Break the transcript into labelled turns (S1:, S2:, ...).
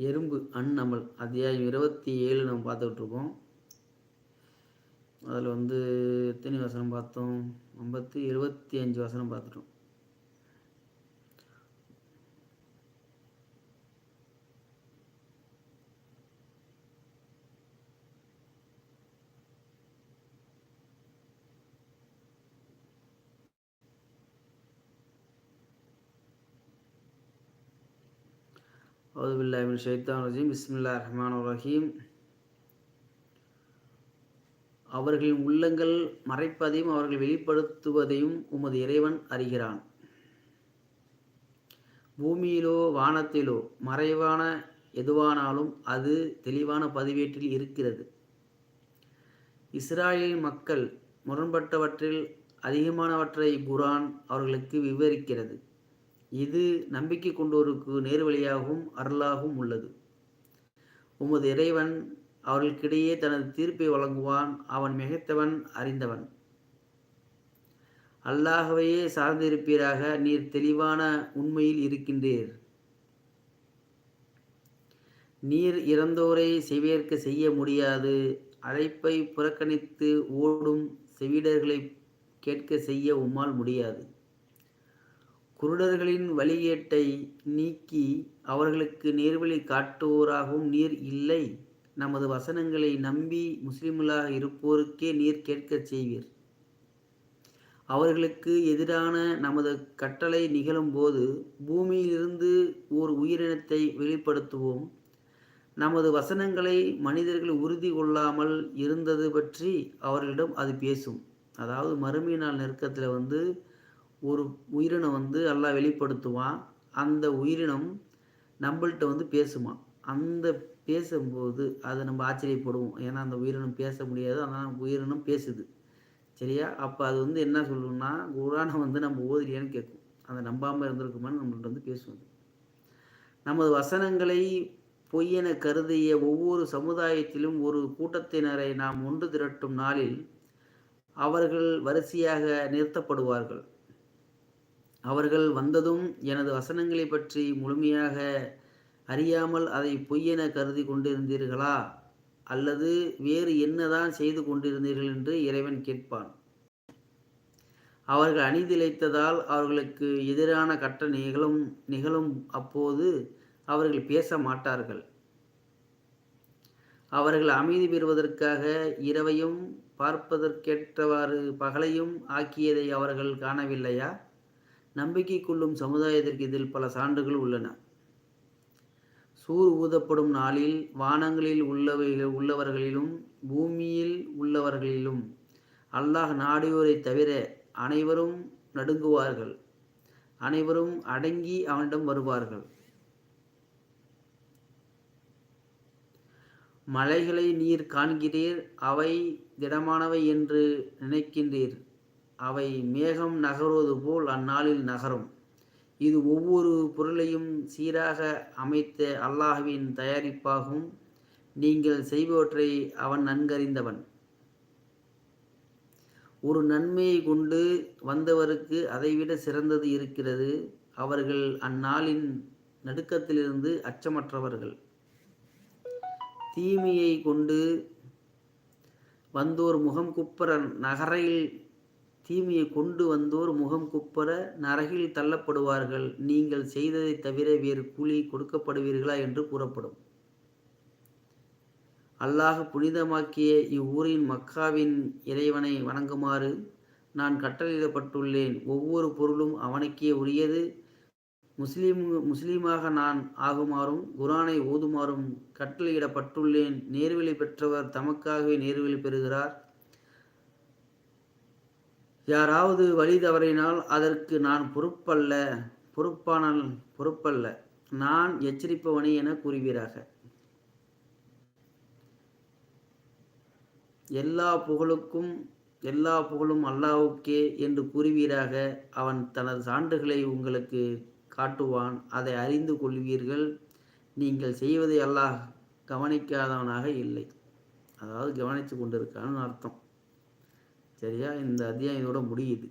S1: எறும்பு அந்நமல் அத்தியாயம் இருபத்தி ஏழு நம்ம பார்த்துக்கிட்டு இருக்கோம் அதில் வந்து எத்தனை வசனம் பார்த்தோம்? ஐம்பத்தி இருபத்தி அஞ்சு வசனம் பார்த்துட்டோம். அவுதுபில்லாமின் ஷைத்தான் ரஜீம் பிஸ்மில்லா ரஹ்மான் ரஹீம் அவர்களின் உள்ளங்கள் மறைப்பதையும் அவர்கள் வெளிப்படுத்துவதையும் உமது இறைவன் அறிகிறான். பூமியிலோ வானத்திலோ மறைவான எதுவானாலும் அது தெளிவான பதிவேட்டில் இருக்கிறது. இஸ்ராயலின் மக்கள் முரண்பட்டவற்றில் அதிகமானவற்றை குரான் அவர்களுக்கு விவரிக்கிறது. இது நம்பிக்கை கொண்டோருக்கு நேர்வழியாகவும் அருளாகவும் உள்ளது. உமது இறைவன் அவர்களுக்கிடையே தனது தீர்ப்பை வழங்குவான். அவன் மிகைத்தவன் அறிந்தவன். அல்லாகவையே சார்ந்திருப்பீராக நீர் தெளிவான உண்மையில் இருக்கின்றீர். நீர் இறந்தோரை செவியேற்க செய்ய முடியாது. அழைப்பை புறக்கணித்து ஓடும் செவிடர்களை கேட்க செய்ய உம்மால் முடியாது. குருடர்களின் வழிகேட்டை நீக்கி அவர்களுக்கு நேர்வழி காட்டுவோராகவும் நீர் இல்லை. நமது வசனங்களை நம்பி முஸ்லிம்களாக இருப்போருக்கே நீர் கேட்கச் செய்வீர். அவர்களுக்கு எதிரான நமது கட்டளை நிகழும்போது பூமியிலிருந்து ஓர் உயிரினத்தை வெளிப்படுத்துவோம். நமது வசனங்களை மனிதர்கள் உறுதி கொள்ளாமல் இருந்தது பற்றி அவர்களிடம் அது பேசும். அதாவது மறுமை நாள் நெருக்கத்தில் வந்து ஒரு உயிரினம் வந்து எல்லாம் வெளிப்படுத்துவான். அந்த உயிரினம் நம்மள்கிட்ட வந்து பேசுமா அந்த பேசும்போது அதை நம்ம ஆச்சரியப்படுவோம். ஏன்னா அந்த உயிரினம் பேச முடியாது. ஆனால் உயிரினம் பேசுது. சரியா? அப்போ அது வந்து என்ன சொல்லணும்னா குரானை வந்து நம்ம ஓதுறியான்னு கேட்கும். அதை நம்பாமல் இருந்திருக்குமான்னு நம்மள்ட்ட வந்து பேசுவது. நமது வசனங்களை பொய்யென கருதிய ஒவ்வொரு சமுதாயத்திலும் ஒரு கூட்டத்தினரை நாம் ஒன்று திரட்டும் நாளில் அவர்கள் வரிசையாக நிறுத்தப்படுவார்கள். அவர்கள் வந்ததும் எனது வசனங்களை பற்றி முழுமையாக அறியாமல் அதை பொய்யென கருதி கொண்டிருந்தீர்களா? அல்லது வேறு என்னதான் செய்து கொண்டிருந்தீர்கள் என்று இறைவன் கேட்பான். அவர்கள் அணிதிழைத்ததால் அவர்களுக்கு எதிரான கட்ட நிகழும் நிகழும் அப்போது அவர்கள் பேச மாட்டார்கள். அவர்கள் அமைதி பெறுவதற்காக இரவையும் பார்ப்பதற்கேற்றவாறு பகலையும் ஆக்கியதை அவர்கள் காணவில்லையா? நம்பிக்கை கொள்ளும் சமுதாயத்திற்கு இதில் பல சான்றுகள் உள்ளன. சூர் ஊதப்படும் நாளில் வானங்களில் உள்ளவை உள்ளவர்களிலும் பூமியில் உள்ளவர்களிலும் அல்லாஹ் நாடியோரை தவிர அனைவரும் நடுங்குவார்கள். அனைவரும் அடங்கி அவனிடம் வருவார்கள். மலைகளை நீர் காண்கிறீர் அவை திடமானவை என்று நினைக்கின்றீர். அவை மேகம் நகர்வது போல் அந்நாளில் நகரும். இது ஒவ்வொரு பொருளையும் சீராக அமைத்த அல்லாஹுவின் தயாரிப்பாகும். நீங்கள் செய்பவற்றை அவன் நன்கறிந்தவன். ஒரு நன்மையை கொண்டு வந்தவருக்கு அதைவிட சிறந்தது இருக்கிறது. அவர்கள் அந்நாளின் நடுக்கத்திலிருந்து அச்சமற்றவர்கள். தீமையை கொண்டு வந்தோர் முகம் குப்பர நகரையில் தீமையை கொண்டு வந்தோர் முகம் குப்பர நரகில் தள்ளப்படுவார்கள். நீங்கள் செய்ததை தவிர வேறு கூலி கொடுக்கப்படுவீர்களா என்று கூறப்படும். அல்லாஹ் புனிதமாக்கிய இவ்வூரின் மக்காவின் இறைவனை வணங்குமாறு நான் கட்டளையிடப்பட்டுள்ளேன். ஒவ்வொரு பொருளும் அவனுக்கே உரியது. முஸ்லீம் முஸ்லீமாக நான் ஆகுமாறும் குரானை ஓதுமாறும் கட்டளையிடப்பட்டுள்ளேன். நேர்வழி பெற்றவர் தமக்காகவே நேர்வழி பெறுகிறார். யாராவது வழி தவறினால் அதற்கு நான் பொறுப்பல்ல பொறுப்பானால் பொறுப்பல்ல. நான் எச்சரிப்பவனே என கூறுவீராக. எல்லா புகழுக்கும் எல்லா புகழும் அல்லாவுக்கே என்று கூறுவீராக. அவன் தனது சான்றுகளை உங்களுக்கு காட்டுவான். அதை அறிந்து கொள்வீர்கள். நீங்கள் செய்வதை அல்லாஹ் கவனிக்காதவனாக இல்லை. அதாவது கவனித்து கொண்டிருக்கான்னு அர்த்தம். சரியா? இந்த அத்தியாயம் இதோட முடியுது.